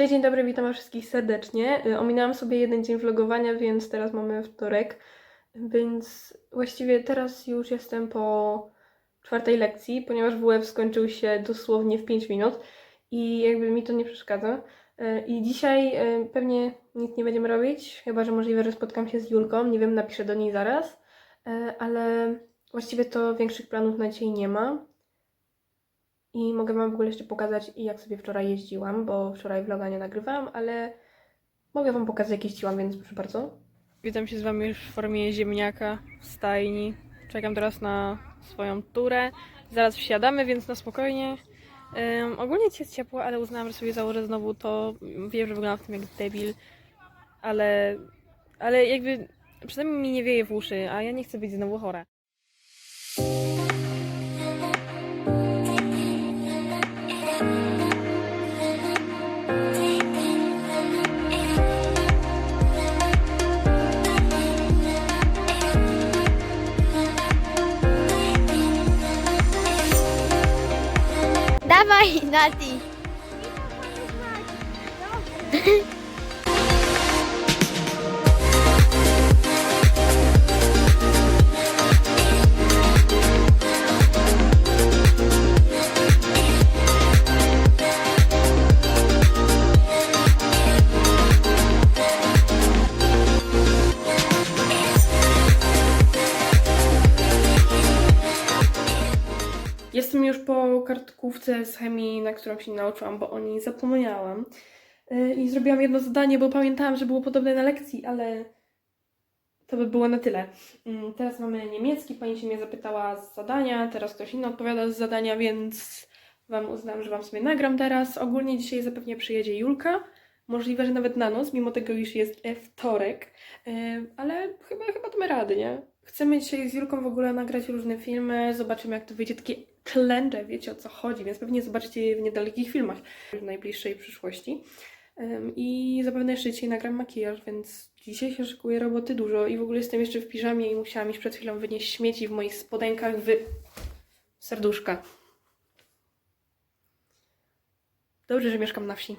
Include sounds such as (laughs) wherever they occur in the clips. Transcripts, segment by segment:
Cześć, dzień dobry, witam wszystkich serdecznie. Y, Ominęłam sobie jeden dzień vlogowania, więc teraz mamy wtorek. Więc właściwie teraz już jestem po czwartej lekcji, ponieważ WF skończył się dosłownie w 5 minut i jakby mi to nie przeszkadza. Y, I dzisiaj y, pewnie nic nie będziemy robić, chyba że możliwe, że spotkam się z Julką, nie wiem, napiszę do niej zaraz, ale właściwie to większych planów na dzisiaj nie ma. I mogę Wam w ogóle jeszcze pokazać, jak sobie wczoraj jeździłam, bo wczoraj vloga nie nagrywałam, ale mogę Wam pokazać, jak jeździłam, więc proszę bardzo. Witam się z Wami już w formie ziemniaka w stajni. Czekam teraz na swoją turę. Zaraz wsiadamy, więc na spokojnie. Ym, ogólnie dzisiaj jest ciepło, ale uznałam, że sobie założę znowu to. Wiem, że wyglądam w tym jak debil, ale, ale jakby przynajmniej mi nie wieje w uszy, a ja nie chcę być znowu chora. Nati. (laughs) już po kartkówce z chemii, na którą się nauczyłam, bo o niej zapomniałam. Yy, I zrobiłam jedno zadanie, bo pamiętałam, że było podobne na lekcji, ale to by było na tyle. Yy, Teraz mamy niemiecki, pani się mnie zapytała z zadania, teraz ktoś inny odpowiada z zadania, więc Wam uznam, że Wam sobie nagram teraz. Ogólnie dzisiaj zapewne przyjedzie Julka. Możliwe, że nawet na noc, mimo tego, iż jest wtorek. Yy, ale chyba, chyba damy rady, nie? Chcemy dzisiaj z Julką w ogóle nagrać różne filmy, zobaczymy jak to wyjdzie, takie challenge, wiecie o co chodzi, więc pewnie zobaczycie je w niedalekich filmach w najbliższej przyszłości. I zapewne jeszcze dzisiaj nagram makijaż, więc dzisiaj się szykuje roboty dużo i w ogóle jestem jeszcze w piżamie i musiałam iść przed chwilą wynieść śmieci w moich spodenkach w serduszka. Dobrze, że mieszkam na wsi.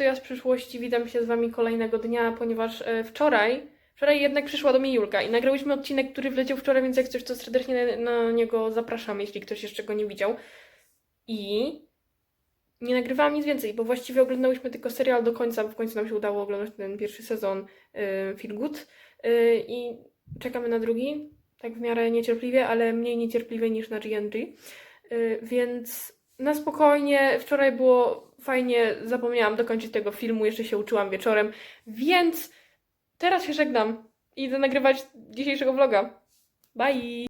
To ja z przyszłości. Witam się z Wami kolejnego dnia, ponieważ e, wczoraj, wczoraj jednak przyszła do mnie Julka i nagrałyśmy odcinek, który wleciał wczoraj, więc jak coś, to serdecznie na, niego zapraszam, jeśli ktoś jeszcze go nie widział. I nie nagrywałam nic więcej, bo właściwie oglądałyśmy tylko serial do końca, bo w końcu nam się udało oglądać ten pierwszy sezon y, Feel Good y, i czekamy na drugi, tak w miarę niecierpliwie, ale mniej niecierpliwie niż na GNG, więc na spokojnie, wczoraj było fajnie, zapomniałam dokończyć tego filmu, jeszcze się uczyłam wieczorem, więc teraz się żegnam. Idę nagrywać dzisiejszego vloga. Bye!